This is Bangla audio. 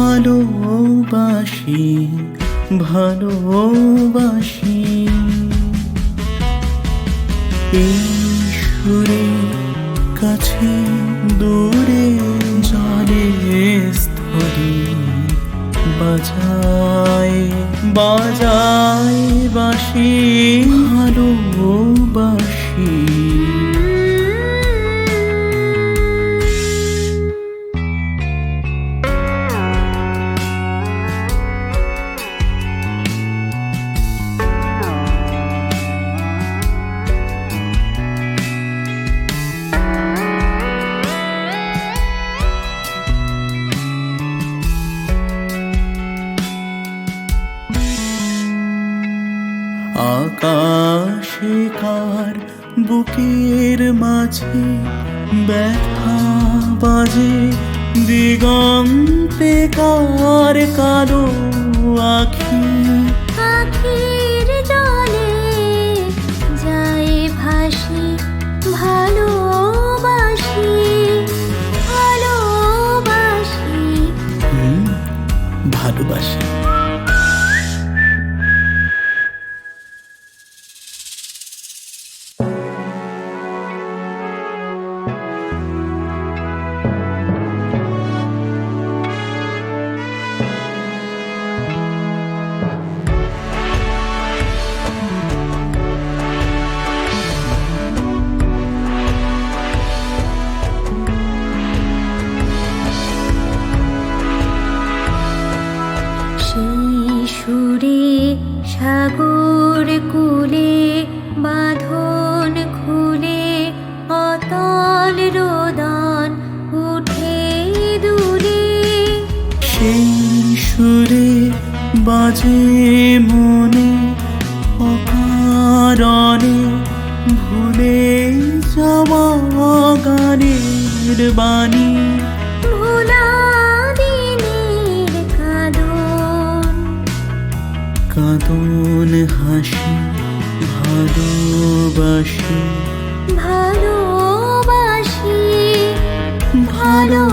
ভালোবাসি ভালোবাসি এই কাছে দূরে জলে স্থলে বাজায় বাজায় বাসি ভালোবাসি আকাশে কার বুকের মাঝে ব্যথা বাজে দিগন্তে কার কালো আখি। আখির জলে যায় ভাসি ভালোবাসি ভালোবাসি ভালোবাসি। সুরে, সাগর কুলে, বাঁধন খুলে অতল রোদন উঠে দূরে সেই সুরে বাজে মনে, অকারণে ভুলে যাওয়া গানের বাণী। কাঁদন হাসি ভালোবাসি। ভালোবাসি ভালোবাসি